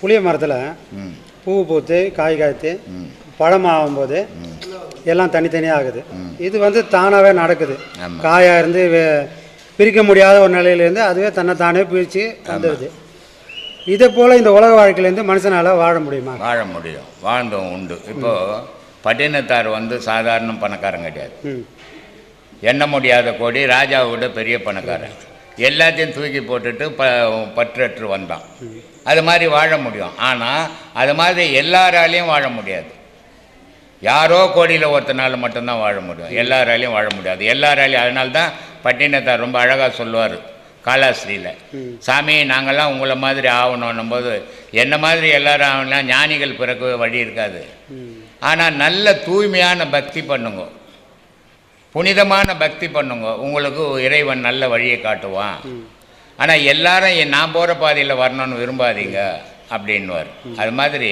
புளிய மரத்தில் பூ பூத்து காய் காய்த்து பழம் ஆகும்போது எல்லாம் தனித்தனியாக ஆகுது. இது வந்து தானாகவே நடக்குது. காயாக இருந்து பிரிக்க முடியாத ஒரு நிலையிலேருந்து அதுவே தன்னைத்தானே பிரித்து வந்துடுது இதே போல் இந்த உலக வாழ்க்கையிலேருந்து மனுஷனால் வாழ முடியுமா? வாழ முடியும். வாழ்ந்தோம் உண்டு. இப்போ பட்டினத்தார் வந்து சாதாரண பணக்காரன் கிடையாது. எண்ண முடியாத கோடி ராஜாவை விட பெரிய பணக்காரன் எல்லாத்தையும் தூக்கி போட்டுட்டு ப பற்றற்று வந்தான். அது மாதிரி வாழ முடியும். ஆனால் அது மாதிரி எல்லாராலையும் வாழ முடியாது. யாரோ கோடியில் ஒருத்தனால மட்டும்தான் வாழ முடியும். எல்லாராலையும் வாழ முடியாது. எல்லாராலையும் அதனால தான் பட்டினத்தார் ரொம்ப அழகாக சொல்லுவார் காலாஸ்ரீயில் சாமி நாங்கள்லாம் உங்களை மாதிரி ஆகணுன்னும் போது என்ன மாதிரி எல்லாரும் ஆகணும்னா ஞானிகள் பிறக்கவே வழி இருக்காது. ஆனால் நல்ல தூய்மையான பக்தி பண்ணுங்க. புனிதமான பக்தி பண்ணுங்க. உங்களுக்கு இறைவன் நல்ல வழியை காட்டுவான். ஆனால் எல்லாரும் என் நான் போகிற பாதையில் வரணும்னு விரும்பாதீங்க. அப்படின்னுவார். அது மாதிரி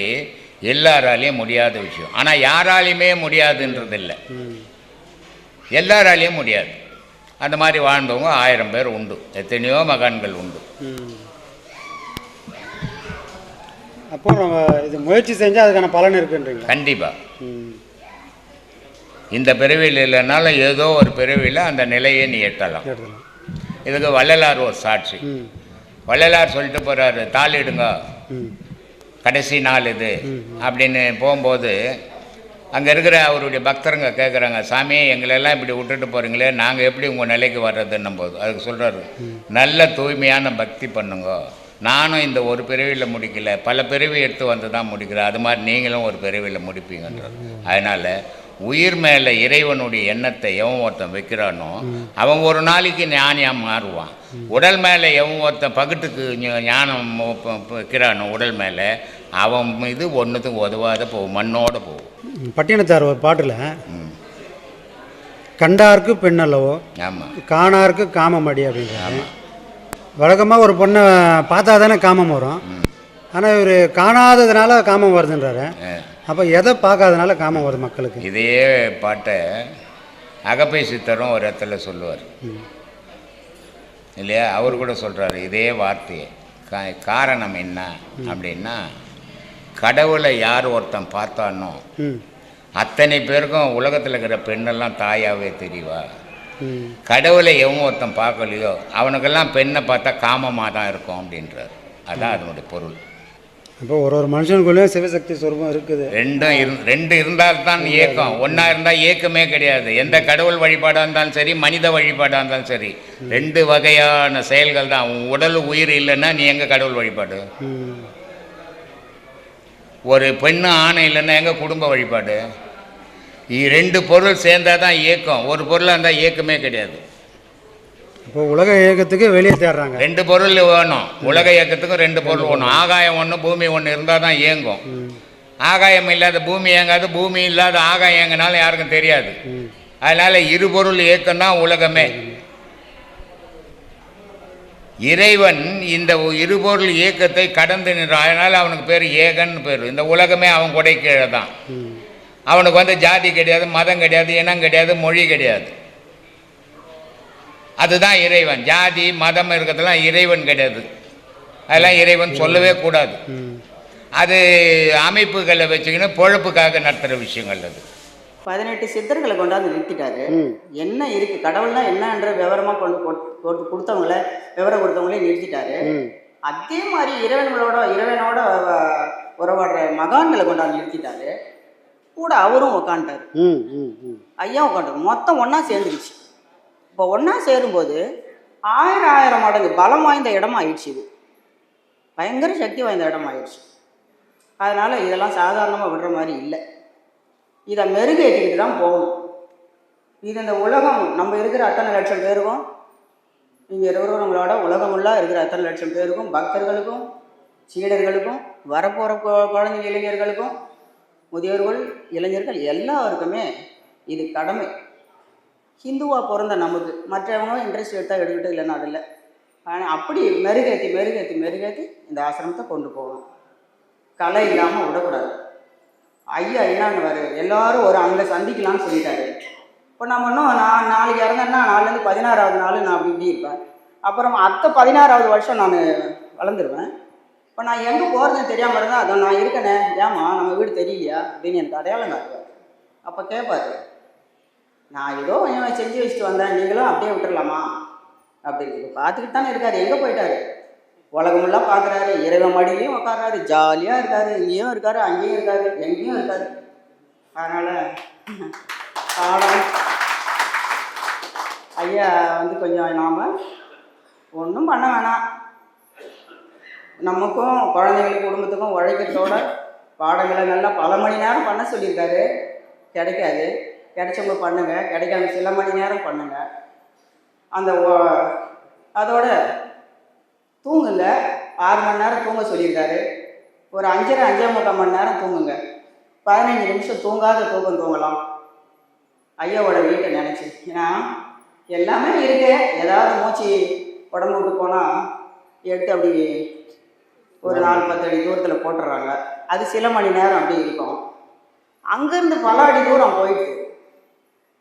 எல்லாராலையும் முடியாத விஷயம். ஆனால் யாராலையுமே முடியாதுன்றது இல்லை எல்லாராலையும் முடியாது. அந்த மாதிரி வாழ்ந்தவங்க ஆயிரம் பேர் உண்டு. எத்தனையோ மகான்கள் உண்டு. அப்போ நம்ம இது முயற்சி செஞ்சால் அதுக்கான பலன் இருக்குன்றீங்களா? கண்டிப்பாக இந்த பிறவியில் இல்லைனாலும் ஏதோ ஒரு பிறவியில் அந்த நிலையை நீ எட்டலாம். இதுக்கு வள்ளலார் ஒரு சாட்சி. வள்ளலார் சொல்லிட்டு போகிறாரு தாளிடுங்க கடைசி நாள் இது. அப்படின்னு போகும்போது அங்கே இருக்கிற அவருடைய பக்தருங்க கேட்குறாங்க சாமி எங்களெல்லாம் இப்படி விட்டுட்டு போகிறீங்களே நாங்கள் எப்படி உங்கள் நிலைக்கு வர்றதுன்னும் போது. அதுக்கு சொல்கிறாரு நல்ல தூய்மையான பக்தி பண்ணுங்க. நானும் இந்த ஒரு பிறவியில் முடிக்கல. பல பிறவி எடுத்து வந்து தான் முடிக்கிறேன். அது மாதிரி நீங்களும் ஒரு பிறவியில் முடிப்பீங்கன்றார். அதனால் உயிர் மேலே இறைவனுடைய எண்ணத்தை எவன் ஒருத்தன் வைக்கிறானோ அவன் ஒரு நாளைக்கு ஞானியாக மாறுவான். உடல் மேலே எவன் ஒருத்தன் பகுட்டுக்கு ஞானம் வைக்கிறானோ உடல் மேலே அவன் இது ஒன்றுத்துக்கு உதவாத போகும் மண்ணோட போகும். பட்டினத்தார் ஒரு பாட்டில் கண்டார்க்கு பெண்ணல்லவோ ஆமாம் காணார்க்கு காமமடி அப்படின்றாரு. வழக்கமாக ஒரு பொண்ணை பார்த்தா தானே காமம் வரும். ஆனால் இவர் காணாததுனால காமம் வருதுன்றாரு. அப்போ எதை பார்க்காதனால காமம் வருது மக்களுக்கு? இதே பாட்டை அகப்பை சித்தரும் ஒரு இடத்துல சொல்லுவார். இல்லையா? அவர் கூட சொல்கிறாரு இதே வார்த்தையை. கா- காரணம் என்ன அப்படின்னா கடவுளை யார் ஒருத்தன் பார்த்தானோ அத்தனை பேருக்கும் உலகத்தில் இருக்கிற பெண்ணெல்லாம் தாயாவே தெரியவா கடவுளை எவன் ஒருத்தன் பார்க்கலையோ அவனுக்கெல்லாம் பெண்ணை பார்த்தா காமமாக தான் இருக்கும் அப்படின்றார். அதான் அதனுடைய பொருள். இப்போ ஒரு ஒரு மனுஷனுக்குள்ளேயும் சிவசக்தி சொரூபம் இருக்குது. ரெண்டும் இரு ரெண்டு இருந்தால் தான் ஏக்கம் ஒன்றா இருந்தால் ஏக்கமே கிடையாது. எந்த கடவுள் வழிபாடாக இருந்தாலும் சரி மனித வழிபாடாக இருந்தாலும் சரி. ரெண்டு வகையான செயல்கள் தான். உன் உடல் உயிர் இல்லைன்னா நீ எங்கே கடவுள் வழிபாடு? ஒரு பெண்ணு ஆணை இல்லைன்னா எங்கள் குடும்ப வழிபாடு? ரெண்டு பொருள் சேர்ந்தால் தான் இயக்கம். ஒரு பொருளாக இருந்தால் ஏக்கமே கிடையாது. இப்போ உலக இயக்கத்துக்கு வெளியே தேடுறாங்க ரெண்டு பொருள் வேணும். உலக இயக்கத்துக்கும் ரெண்டு பொருள் வேணும். ஆகாயம் ஒன்று பூமி ஒன்று இருந்தால் தான் இயங்கும். ஆகாயம் இல்லாத பூமி இயங்காது. பூமி இல்லாத ஆகாயம் இயங்கினாலும் யாருக்கும் தெரியாது. அதனால் இருபொருள் இயக்கம் தான் உலகமே. இறைவன் இந்த இருபொருள் இயக்கத்தை கடந்து நின்றான். அதனால் அவனுக்கு பேர் ஏகன்னு பேர். இந்த உலகமே அவன் கொடை கீழே தான் அவனுக்கு வந்து ஜாதி கிடையாது மதம் கிடையாது இனம் கிடையாது மொழி கிடையாது. அதுதான் இறைவன். ஜாதி மதம் இருக்கிறதெல்லாம் இறைவன் கிடையாது. அதெல்லாம் இறைவன் சொல்லவே கூடாது. ம் அது அமைப்புகளை வச்சுக்கின்னு பொழப்புக்காக நடத்துகிற விஷயங்கள் அது. பதினெட்டு சித்தர்களை கொண்டாந்து நிறுத்திட்டாரு. என்ன இருக்கு? கடவுள்னா என்னன்ற விவரமா கொண்டு கொடு- கொடுத்தவங்கள விவரம் கொடுத்தவங்களே நிறுத்திட்டாரு. அதே மாதிரி இறைவன்களோட இறைவனோட உறவாடுற மகான்களை கொண்டாந்து நிறுத்திட்டாரு. கூட அவரும் உக்காண்டாரு ம் ம் ம். ஐயா உட்காந்துரு மொத்தம் ஒன்றா சேர்ந்துருச்சு. இப்போ ஒன்றா சேரும்போது ஆயிரம் ஆயிரம் மடங்கு பலம் வாய்ந்த இடமா ஆயிடுச்சு இது. பயங்கர சக்தி வாய்ந்த இடம் ஆயிடுச்சு அதனால் இதெல்லாம் சாதாரணமாக விடுற மாதிரி இல்லை. இதை மெருகேற்றிக்கிட்டு தான் போகணும். இது இந்த உலகம் நம்ம இருக்கிற அத்தனை லட்சம் பேருக்கும் இங்கே இருக்கிறவங்களோட உலகமுள்ளா இருக்கிற அத்தனை லட்சம் பேருக்கும் பக்தர்களுக்கும் சீடர்களுக்கும் வரப்போகிற குழந்தைங்க இளைஞர்களுக்கும் முதியோர்கள் இளைஞர்கள் எல்லாருக்குமே இது கடமை. ஹிந்துவாக பிறந்த நமக்கு மற்றவங்க இன்ட்ரெஸ்ட் எடுத்தால் எடுக்கட்டும் இல்லைன்னா அது இல்லை. ஆனால் அப்படி மெருகேற்றி மெருகேற்றி மெருகேற்றி இந்த ஆசிரமத்தை கொண்டு போகணும். கலை இல்லாமல் விடக்கூடாது. ஐயா என்னன்னு எல்லாரும் ஒரு அங்கே சந்திக்கலாம்னு சொல்லிட்டாரு. இப்போ நம்ம இன்னும் நான் நாளைக்கு இறந்தேன்னா நாலுலேருந்து பதினாறாவது நாள் நான் அப்படி இப்படி இருப்பேன். அப்புறம் அடுத்த பதினாறாவது வருஷம் நான் வளர்ந்துருவேன். இப்போ நான் எங்கே போகிறதுன்னு தெரியாமல் இருந்தால் அதை நான் இருக்கனே ஏம்மா நம்ம வீடு தெரியலையா அப்படின்னு எனக்கு அடையாளம் காட்டுவார். அப்போ கேட்பாரு நான் ஏதோ கொஞ்சம் செஞ்சு வச்சுட்டு வந்தேன். நீங்களும் அப்படியே விட்டுடலாமா அப்படின்னு. பார்த்துக்கிட்டு தானே இருக்காரு. எங்கே போயிட்டாரு? உலகமெல்லாம் பார்க்குறாரு. இறைவன் மடியிலையும் உட்கார்றாரு ஜாலியாக இருக்காரு. இங்கேயும் இருக்காரு. அங்கேயும் இருக்காரு. எங்கேயும் இருக்காரு. அதனால் பாடம். ஐயா வந்து கொஞ்சம் நாம் ஒன்றும் பண்ண வேணாம். நமக்கும் குழந்தைங்களுக்கு குடும்பத்துக்கும் உழைக்கிறதோட பாடங்களை நல்லா பல மணி நேரம் பண்ண சொல்லியிருக்காரு. கிடைக்காது. கிடைச்சவங்க பண்ணுங்க கிடைக்காம சில மணி நேரம் பண்ணுங்க. அந்த அதோட தூங்குங்க. ஆறு மணி நேரம் தூங்க சொல்லியிருக்காரு. ஒரு அஞ்சரை அஞ்சே முக்கால் மணி நேரம் தூங்குங்க. பதினஞ்சு நிமிஷம் தூங்காத தூக்கம் தூங்கலாம். ஐயாவோட வீட்டை நினச்சி. ஏன்னா எல்லாமே இருக்கு. ஏதாவது மூச்சு உடம்பு விட்டு போனால் எடுத்து அப்படி ஒரு நாலு பத்து அடி தூரத்தில் போட்டுடுறாங்க அது சில மணி நேரம் அப்படி இருக்கும். அங்கேருந்து பல அடி தூரம் போயிட்டு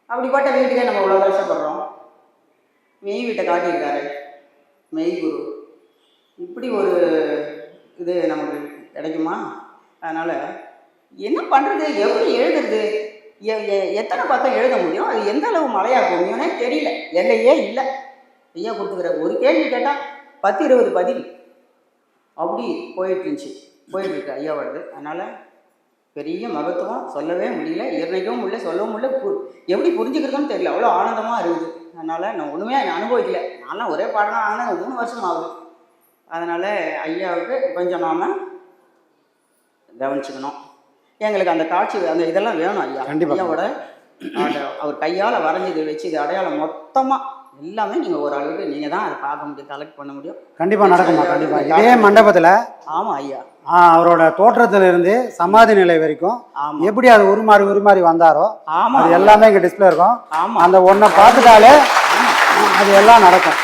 அப்படிப்பட்ட வீட்டுக்கே நம்ம இவ்வளோ கஷ்டப்படுறோம்? மெய் வீட்டை காட்டியிருக்காரு. மெய் குரு. இப்படி ஒரு இது நமக்கு கிடைக்குமா? அதனால் என்ன பண்ணுறது எப்படி எழுதுறது? எ- எத்தனை பக்கம் எழுத முடியும்? அது எந்த அளவு மழையாக முடியும்னே தெரியல. எல்லையே இல்லை. ஐயா கொடுத்துக்கிற ஒரு கேள்வி கேட்டால் பத்து இருபது பதில். அப்படி போயிட்டு இருந்துச்சு. போயிட்டு ஐயாவோடது. அதனால் பெரிய மகத்துவம் சொல்லவே முடியல இயற்கைக்கவும் முடியல சொல்லவும் முடியல. பு- எப்படி புரிஞ்சுக்கிறதுன்னு தெரியல. அவ்வளோ ஆனந்தமாக இருக்குது. அதனால் நான் ஒன்றுமே அனுபவிக்கல. நான்லாம் ஒரே பாடம் வாங்கினேன் மூணு வருஷம் ஆகுது. அதனால் ஐயாவுக்கு கொஞ்சம் நாம் கவனிச்சுக்கணும். எங்களுக்கு அந்த காட்சி அந்த இதெல்லாம் வேணும் ஐயா. ஐயாவோட அவர் கையால் வரைஞ்சது வச்சு இது அடையாளம் மொத்தமாக எல்லாமே நீங்கள் ஒரு அளவுக்கு நீங்கள் தான் அதை பார்க்க முடியும் கலெக்ட் பண்ண முடியும். கண்டிப்பாக நடக்குமா கண்டிப்பாக இதே மண்டபத்தில் ஆமாம் ஐயா. அவரோட தோற்றத்துல இருந்து சமாதி நிலை வரைக்கும் எப்படி அது உருமாறி உருமாறி வந்தாரோ ஆமாம் அது எல்லாமே இங்கே டிஸ்பிளே இருக்கும். ஆமாம் அந்த ஒன்றை பார்த்துட்டாலே அது எல்லாம் நடக்கும்.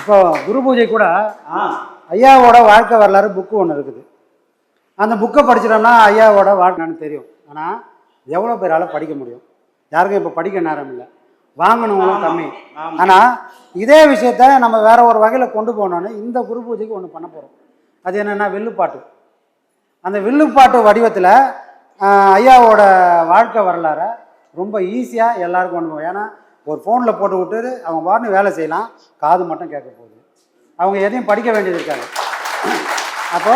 இப்போ குரு பூஜை கூட ஆ. ஐயாவோட வாழ்க்கை வரலாறு புக்கு ஒன்று இருக்குது. அந்த புக்கை படிச்சிட்டோம்னா ஐயாவோட வாழ்க்கைன்னு தெரியும். ஆனால் எவ்வளோ பேரால் படிக்க முடியும்? யாருக்கும் இப்போ படிக்க நேரம் இல்லை. வாங்கணுங்களும் கம்மி ஆனால் இதே விஷயத்த நம்ம வேற ஒரு வகையில் கொண்டு போனோன்னு இந்த குரு பூஜைக்கு ஒன்று பண்ண போகிறோம் அது என்னென்னா வில்லுப்பாட்டு. அந்த வில்லுப்பாட்டு வடிவத்தில் ஐயாவோட வாழ்க்கை வரலாறை ரொம்ப ஈஸியாக எல்லாருக்கும் கொண்டு போவோம். ஏன்னா ஒரு ஃபோனில் போட்டு விட்டு அவங்க பாட்டுன்னு வேலை செய்யலாம். காது மட்டும் கேட்க போகுது. அவங்க எதையும் படிக்க வேண்டியது இருக்காது. அப்போ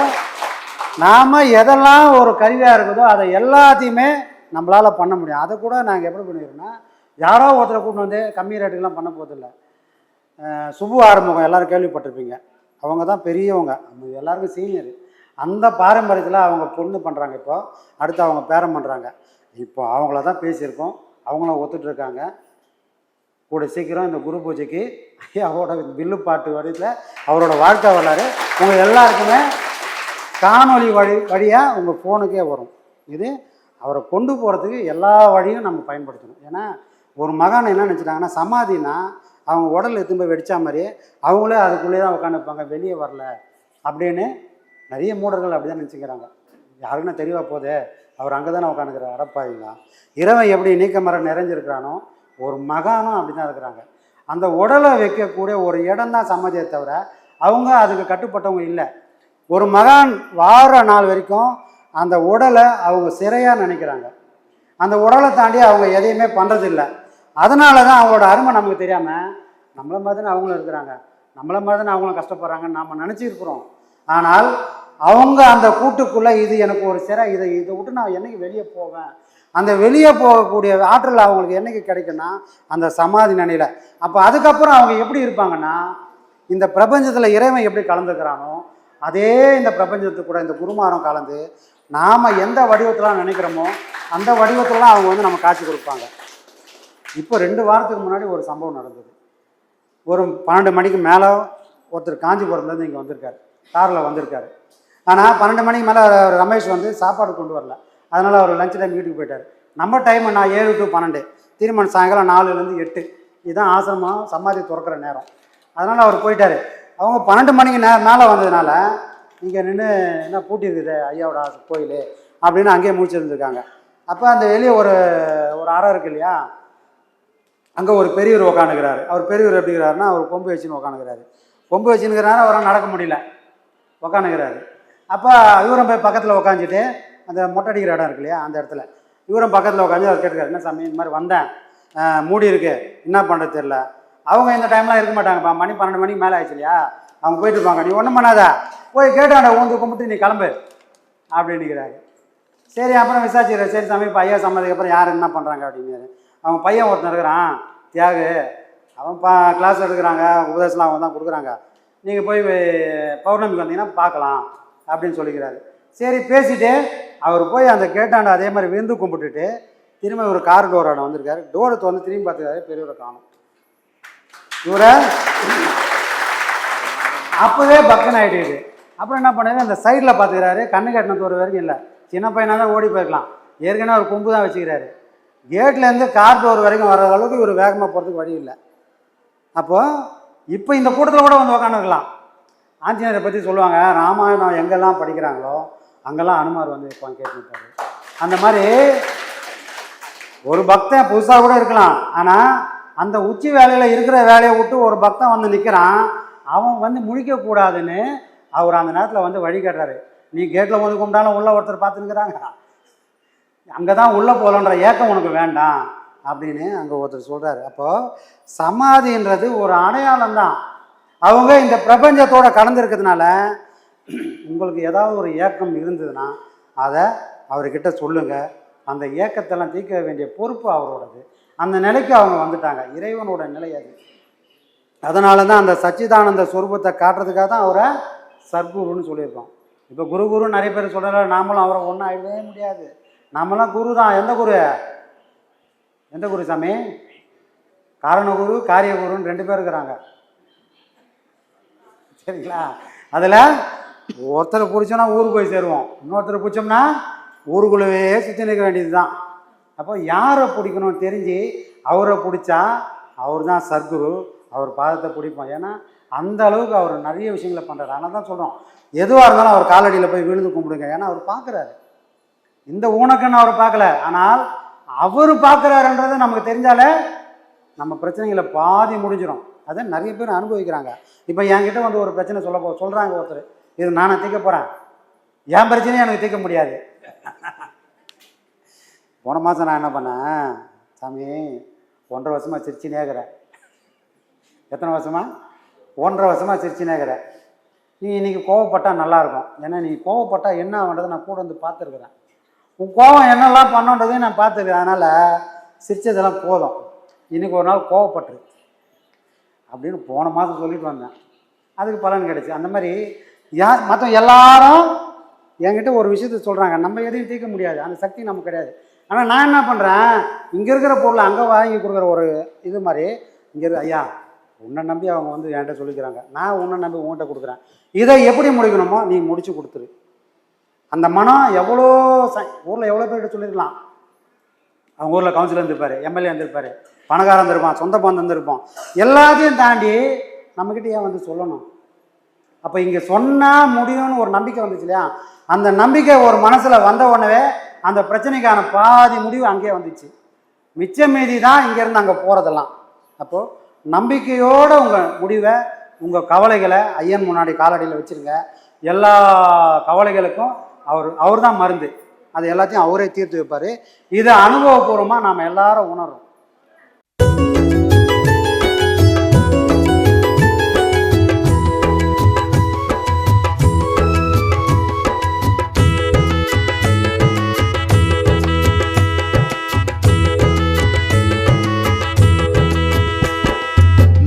நாம் எதெல்லாம் ஒரு கருவியாக இருக்குதோ அதை எல்லாத்தையுமே நம்மளால் பண்ண முடியும். அதை கூட நாங்கள் எப்படி பண்ணிடுறோம்னா யாரோ ஒருத்தரை கூட்டு வந்து கம்மி ரேட்டுக்கெல்லாம் பண்ண போதில்லை சுபு ஆரம்பம் எல்லோரும் கேள்விப்பட்டிருப்பீங்க. அவங்க தான் பெரியவங்க. அவங்க எல்லாருக்கும் சீனியர் அந்த பாரம்பரியத்தில் அவங்க பொண்ணு பண்ணுறாங்க இப்போ. அடுத்து அவங்க பேரம் பண்ணுறாங்க இப்போ அவங்கள தான் பேசியிருக்கோம். அவங்களும் ஒத்துட்ருக்காங்க கூட சீக்கிரம் இந்த குரு பூஜைக்கு ஐயாவோட வில்லுப்பாட்டு வடிவில் அவரோட வாழ்க்கை வரலாறு உங்கள் எல்லாருக்குமே காணொலி வழி வழியாக உங்கள் ஃபோனுக்கே வரும். இது அவரை கொண்டு போகிறதுக்கு எல்லா வழியும் நம்ம பயன்படுத்தணும். ஏன்னா ஒரு மகான் என்ன நினச்சிட்டாங்கன்னா சமாதினா அவங்க உடல் எடுத்து போய் வெடிச்சா அவங்களே அதுக்குள்ளே தான் உட்காந்துப்பாங்க வெளியே வரல அப்படின்னு நிறைய மூடர்கள் அப்படி தான் நினச்சிக்கிறாங்க. யாருக்குன்னா தெரியவா போதே அவர் அங்கே தானே உட்காந்துக்கிறார் அடப்பாவீங்களா இறைவன் எப்படி நீக்க மரம் நிறைஞ்சிருக்கிறானோ ஒரு மகானும் அப்படி தான் இருக்கிறாங்க. அந்த உடலை வைக்கக்கூடிய ஒரு இடம் தான் சமாதியை தவிர அவங்க அதுக்கு கட்டுப்பட்டவங்க இல்லை. ஒரு மகான் வார நாள் வரைக்கும் அந்த உடலை அவங்க சிறையாக நினைக்கிறாங்க. அந்த உடலை தாண்டி அவங்க எதையுமே பண்ணுறதில்ல அதனால தான் அவங்களோட அருமை நமக்கு தெரியாமல் நம்மள மாதிரி தானே அவங்களும் இருக்கிறாங்க. நம்மள மாதிரி தானே அவங்களும் கஷ்டப்படுறாங்கன்னு நாம் நினச்சிருக்கிறோம் ஆனால் அவங்க அந்த கூட்டுக்குள்ளே இது எனக்கு ஒரு சிறை இதை இதை விட்டு நான் என்னைக்கு வெளியே போவேன்? அந்த வெளியே போகக்கூடிய ஆற்றல் அவங்களுக்கு என்னைக்கு கிடைக்குன்னா அந்த சமாதி நிலையில். அப்போ அதுக்கப்புறம் அவங்க எப்படி இருப்பாங்கன்னா இந்த பிரபஞ்சத்தில் இறைவன் எப்படி கலந்துக்கிறானோ அதே இந்த பிரபஞ்சத்து கூட இந்த குருமாரம் கலந்து நாம் எந்த வடிவத்தில் நினைக்கிறோமோ அந்த வடிவத்தில் அவங்க வந்து நம்ம காட்சி கொடுப்பாங்க. இப்போ ரெண்டு வாரத்துக்கு முன்னாடி ஒரு சம்பவம் நடந்தது. ஒரு பன்னெண்டு மணிக்கு மேலே ஒருத்தர் காஞ்சிபுரத்துலேருந்து இங்கே வந்திருக்காரு. காரில் வந்திருக்காரு. ஆனால் பன்னெண்டு மணிக்கு மேலே ரமேஷ் வந்து சாப்பாடு கொண்டு வரல. அதனால் அவர் லஞ்ச் டைம் வீட்டுக்கு போயிட்டார். நம்ம டைம் நான் ஏழு டு பன்னெண்டு. திருமணம் சாயங்காலம் நாலுலேருந்து எட்டு. இதுதான் ஆசிரமம் சமாதி திறக்கிற நேரம். அதனால் அவர் போயிட்டார். அவங்க பன்னெண்டு மணிக்கு நே மேலே வந்ததுனால இங்கே நின்று என்ன பூட்டி இருக்குது? ஐயாவோட ஆசை கோயில் அப்படின்னு அங்கேயே முடிச்சிருந்துருக்காங்க. அப்போ அந்த வெளியே ஒரு ஒரு அறை இருக்கு இல்லையா? அங்கே ஒரு பெரியவர் உக்காந்துக்கிறாரு. அவர் பெரியவர் எப்படிங்கிறாருன்னா அவர் கொம்பு வச்சுன்னு உக்காந்துக்கிறாரு. கொம்பு வச்சுன்னுக்கிறாரு அவரால் நடக்க முடியல. உக்காந்துக்கிறாரு. அப்போ இவரும் போய் பக்கத்தில் உக்காந்துட்டு அந்த மொட்டை அடிக்கிற இடம் இருக்கு இல்லையா அந்த இடத்துல. இவரும் பக்கத்தில் உட்காந்து அவர் கேட்டுக்காரு என்ன சாமி இந்த மாதிரி வந்தேன். மூடி இருக்கு. என்ன பண்ணுறது தெரில அவங்க இந்த டைம்லாம் இருக்க மாட்டாங்கப்பா. மணி பன்னெண்டு மணிக்கு மேலே ஆயிடுச்சு இல்லையா? அவங்க போயிட்டு இருப்பாங்க. நீ ஒன்றும் பண்ணாத. போய் கேட்டாண்ட ஊந்து கும்பிட்டு நீ கிளம்பு. அப்படின்னுக்கிறாரு. சரி அப்புறம் விசாரிச்சுக்கிறேன் சரி சாமி இப்போ ஐயா சம்மதுக்கு அப்புறம் யார் என்ன பண்ணுறாங்க அப்படின்னு அவன் பையன் ஒருத்தன் இருக்கிறான். தியாகு. அவன் பா கிளாஸ் எடுக்கிறாங்க. உபதேசம்லாம் அவங்க தான் கொடுக்குறாங்க. நீங்கள் போய் பௌர்ணமிக்கு வந்தீங்கன்னா பார்க்கலாம் அப்படின்னு சொல்லிக்கிறாரு. சரி பேசிட்டு அவர் போய் அந்த கேட்டாண்ட அதே மாதிரி விருந்து கும்பிட்டுட்டு திரும்ப ஒரு கார் டோரோட வந்திருக்காரு. டோரை திறந்து திரும்பி பார்த்துக்காரு பெரியவரை காணும். இவரை அப்போவே பக்கன் ஆகிட்டு அப்புறம் என்ன பண்ணாரு? அந்த சைடில் பார்த்துக்கிறாரு. கண்ணு கட்டின தூரம் வரைக்கும் இல்லை. சின்ன பையனாக தான் ஓடி போயிருக்கலாம். ஏற்கனவே ஒரு கொம்பு தான் வச்சுக்கிறாரு. கேட்லேருந்து கார் டோர் வரைக்கும் வர்ற அளவுக்கு இவர் வேகமாக போகிறதுக்கு வழி இல்லை. அப்போது இப்போ இந்த கூட்டத்தில் கூட வந்து உக்காந்துருக்கலாம். ஆஞ்சநேயரை பற்றி சொல்லுவாங்க ராமாயணம் எங்கெல்லாம் படிக்கிறாங்களோ அங்கெல்லாம் அனுமார் வந்து இருப்பாங்க கேட்டுருப்பாரு அந்த மாதிரி ஒரு பக்தன் புதுசாக கூட இருக்கலாம். ஆனால் அந்த உச்சி வேலையில் இருக்கிற வேலையை விட்டு ஒரு பக்தன் வந்து நிற்கிறான் அவன் வந்து முழிக்கக்கூடாதுன்னு அவர் அந்த நேரத்தில் வந்து வழி கேட்டுறாரு. நீ கேட்டில் வந்து கும்பிட்டாலும் உள்ள ஒருத்தர் பார்த்துருக்குறாங்க அங்கே தான் உள்ளே போகலன்ற ஏக்கம் உனக்கு வேண்டாம் அப்படின்னு அங்கே ஒருத்தர் சொல்கிறாரு அப்போது சமாதின்றது ஒரு அடையாளம் தான் அவங்க இந்த பிரபஞ்சத்தோட கலந்துருக்கிறதுனால உங்களுக்கு ஏதாவது ஒரு ஏக்கம் இருந்ததுன்னா அதை அவர்கிட்ட சொல்லுங்கள் அந்த ஏக்கத்தெல்லாம் தீர்க்க வேண்டிய பொறுப்பு அவரோடது. அந்த நிலைக்கு அவங்க வந்துட்டாங்க. இறைவனோட நிலை அது. அதனால தான் அந்த சச்சிதானந்த சொரூபத்தை காட்டுறதுக்காக தான் அவரை சர்க்குருன்னு சொல்லியிருக்கோம். இப்போ குரு குரு நிறைய பேர் சொல்கிறாங்க நாமளும் அவரை ஒன்றும் ஆயிடவே முடியாது. நம்மளாம் குரு தான் எந்த குரு? எந்த குரு சாமி? காரணகுரு காரியகுருன்னு ரெண்டு பேர் இருக்கிறாங்க. சரிங்களா? அதில் ஒருத்தரை பிடிச்சோன்னா ஊருக்கு போய் சேருவோம். இன்னொருத்தரை பிடிச்சோம்னா ஊருக்குள்ளவே சுற்றி நிற்க வேண்டியது தான் அப்போ யாரை பிடிக்கணும்னு தெரிஞ்சு அவரை பிடிச்சா அவர் தான் சர்க்குரு அவர் பாதத்தை பிடிப்போம். ஏன்னா அந்த அளவுக்கு அவர் நிறைய விஷயங்களை பண்ணுறாரு ஆனால் தான் சொல்கிறோம் எதுவாக இருந்தாலும் அவர் காலடியில் போய் விழுந்து கும்பிடுங்க. ஏன்னா அவர் பார்க்குறாரு இந்த ஊனக்கன்னு அவர் பார்க்கல. ஆனால் அவர் பார்க்குறாருன்றது நமக்கு தெரிஞ்சாலே நம்ம பிரச்சனைகளை பாதி முடிஞ்சிடும் அதை நிறைய பேர் அனுபவிக்கிறாங்க. இப்போ என்கிட்ட வந்து ஒரு பிரச்சனை சொல்ல போ சொல்கிறாங்க ஒருத்தர். இது நானே தீர்க்க போகிறேன் என் பிரச்சனையும் எனக்கு தீர்க்க முடியாது. போன மாதம் நான் என்ன பண்ணேன்? சாமி ஒன்றரை வருஷமாக சிரிச்சு நேக்கிறேன் எத்தனை வருஷமா? ஒன்றரை வருஷமாக சிரிச்சு நேக்கிறேன் நீ இன்றைக்கி கோவப்பட்டால் நல்லாயிருக்கும் ஏன்னா நீ கோவப்பட்டால் என்ன ஆகுன்றதை நான் கூட வந்து பார்த்துருக்குறேன். உன் கோவம் என்னெல்லாம் பண்ணுன்றதையும் நான் பார்த்துருக்கேன். அதனால் சிரித்ததெல்லாம் போதும். இன்னைக்கு ஒரு நாள் கோவப்பட்டுரு அப்படின்னு போன மாதம் சொல்லிட்டு வந்தேன். அதுக்கு பலன் கிடச்சி. அந்த மாதிரி யார் மற்ற எல்லாரும் என்கிட்ட ஒரு விஷயத்த சொல்கிறாங்க நம்ம எதையும் தீர்க்க முடியாது. அந்த சக்தி நமக்கு கிடையாது. ஆனால் நான் என்ன பண்ணுறேன் இங்கே இருக்கிற பொருளை அங்கே வாங்கி கொடுக்குற ஒரு இது மாதிரி இங்கே இரு ஐயா உன்னை நம்பி அவங்க வந்து என்கிட்ட சொல்லிக்கிறாங்க. நான் உன்னை நம்பி உன்கிட்ட கொடுக்குறேன். இதை எப்படி முடிக்கணுமோ நீ முடிச்சு கொடுத்துரு. அந்த மனம் எவ்வளோ ச ஊரில் எவ்வளோ பேர்கிட்ட சொல்லியிருக்கலாம். அவங்க ஊரில் கவுன்சிலர் இருந்திருப்பார் எம்எல்ஏ இருந்திருப்பார் பணக்காரன் இருந்திருப்பான் சொந்த பந்தம் இருந்திருப்போம் எல்லாத்தையும் தாண்டி நம்மக்கிட்ட ஏன் வந்து சொல்லணும்? அப்போ இங்கே சொன்னால் முடியும்னு ஒரு நம்பிக்கை வந்துச்சு இல்லையா? அந்த நம்பிக்கை ஒரு மனசில் வந்த உடனே அந்த பிரச்சனைக்கான பாதி முடிவு அங்கேயே வந்துச்சு. மிச்ச மீதி தான் இங்கேருந்து அங்கே போகிறதெல்லாம் அப்போது நம்பிக்கையோடு உங்கள் முடிவை உங்கள் கவலைகளை ஐயன் முன்னாடி காலடியில் வச்சுருங்க. எல்லா கவலைகளுக்கும் அவர் அவர் தான் மருந்து. அது எல்லாத்தையும் அவரே தீர்த்து வைப்பார். இதை அனுபவபூர்வமாக நாம் எல்லாரும் உணரும்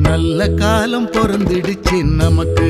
நல்ல காலம் பொறந்திடுச்சு நமக்கு.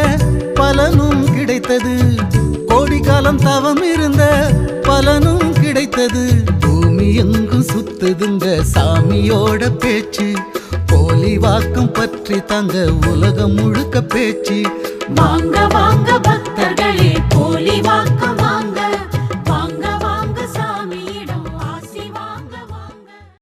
சாமியோட பேச்சு போலி வாக்கம் பற்றி தங்க உலகம் முழுக்க பேச்சு. வாங்க வாங்க.